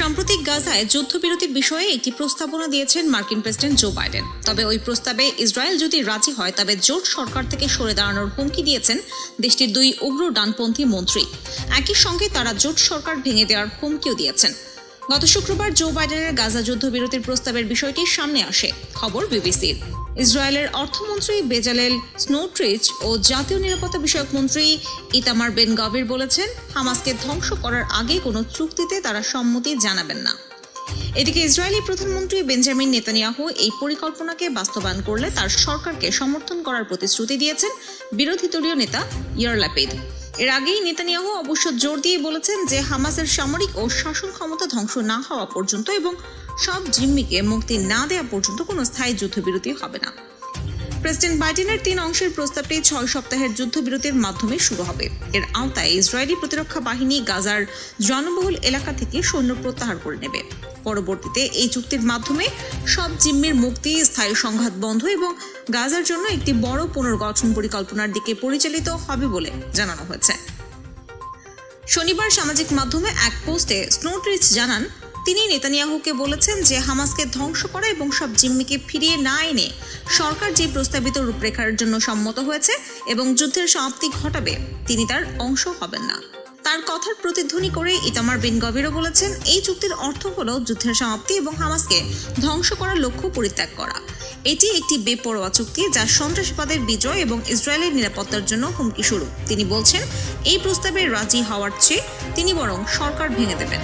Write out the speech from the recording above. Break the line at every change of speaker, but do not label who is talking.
সাম্প্রতিক গাজায় যুদ্ধবিরতির বিষয়ে একটি প্রস্তাবনা দিয়েছেন মার্কিন প্রেসিডেন্ট জো বাইডেন। তবে ওই প্রস্তাবে ইসরায়েল যদি রাজি হয়, তবে জোট সরকার থেকে সরে দাঁড়ানোর হুমকি দিয়েছেন দেশটির দুই উগ্র ডানপন্থী মন্ত্রী। একই সঙ্গে তারা জোট সরকার ভেঙে দেওয়ার হুমকিও দিয়েছেন। গত শুক্রবার জো বাইডেনের গাজা যুদ্ধবিরতির প্রস্তাবের বিষয়টি সামনে আসে। খবর বিবিসির। ইসরায়েলের অর্থমন্ত্রী বেজালেল স্নোট্রিচ ও জাতীয় নিরাপত্তা বিষয়ক মন্ত্রী ইতামার বেন গাবির বলেছেন, হামাসকে ধ্বংস করার আগে কোনো চুক্তিতে তারা সম্মতি জানাবেন না। এদিকে ইসরায়েলি প্রধানমন্ত্রী বেঞ্জামিন নেতানিয়াহু এই পরিকল্পনাকে বাস্তবায়ন করলে তার সরকারকে সমর্থন করার প্রতিশ্রুতি দিয়েছেন বিরোধী দলীয় নেতা ইয়ার ল্যাপিড। এর আগেই নেতানিয়াহু অবশ্য জোর দিয়ে বলেছেন যে হামাসের সামরিক ও শাসন ক্ষমতা ধ্বংস না হওয়া পর্যন্ত এবং সব জিম্মিকে মুক্তি না দেওয়া পর্যন্ত কোনো স্থায়ী যুদ্ধবিরতি হবে না। প্রেসিডেন্ট বাইডেনের তিন অংশের প্রস্তাবটি ছয় সপ্তাহের যুদ্ধবিরতির মাধ্যমে শুরু হবে। এর আওতায় ইসরায়েলি প্রতিরক্ষা বাহিনী গাজার জনবহুল এলাকা থেকে সৈন্য প্রত্যাহার করে নেবে। পরবর্তীতে এই চুক্তির মাধ্যমে সব জিম্মির মুক্তি, স্থায়ী সংঘাত বন্ধ এবং গাজার জন্য একটি বড় পুনর্গঠন পরিকল্পনার দিকে পরিচালিত হবে বলে জানানো হয়েছে। শনিবার সামাজিক মাধ্যমে এক পোস্টে স্নোট্রিচ জানান, তিনি নেতানিয়াহুকে বলেছেন যে হামাসকে ধ্বংস করা এবং সব জিম্মিকে ফিরিয়ে না এনে সরকার যে প্রস্তাবিত রূপরেখার জন্য সম্মত হয়েছে এবং যুদ্ধের সমাপ্তি ঘটাবে, তিনি তার অংশ হবেন না। তার কথার প্রতিধ্বনি করে ইতামার বিন গভীরও বলেছেন, এই চুক্তির অর্থ হল যুদ্ধের সমাপ্তি এবং হামাসকে ধ্বংস করার লক্ষ্য পরিত্যাগ করা। এটি একটি বেপরোয়া চুক্তি যা সন্ত্রাসবাদের বিজয় এবং ইসরায়েলের নিরাপত্তার জন্য হুমকি স্বরূপ। তিনি বলছেন, এই প্রস্তাবে রাজি হওয়ার চেয়ে তিনি বরং সরকার ভেঙে দেবেন।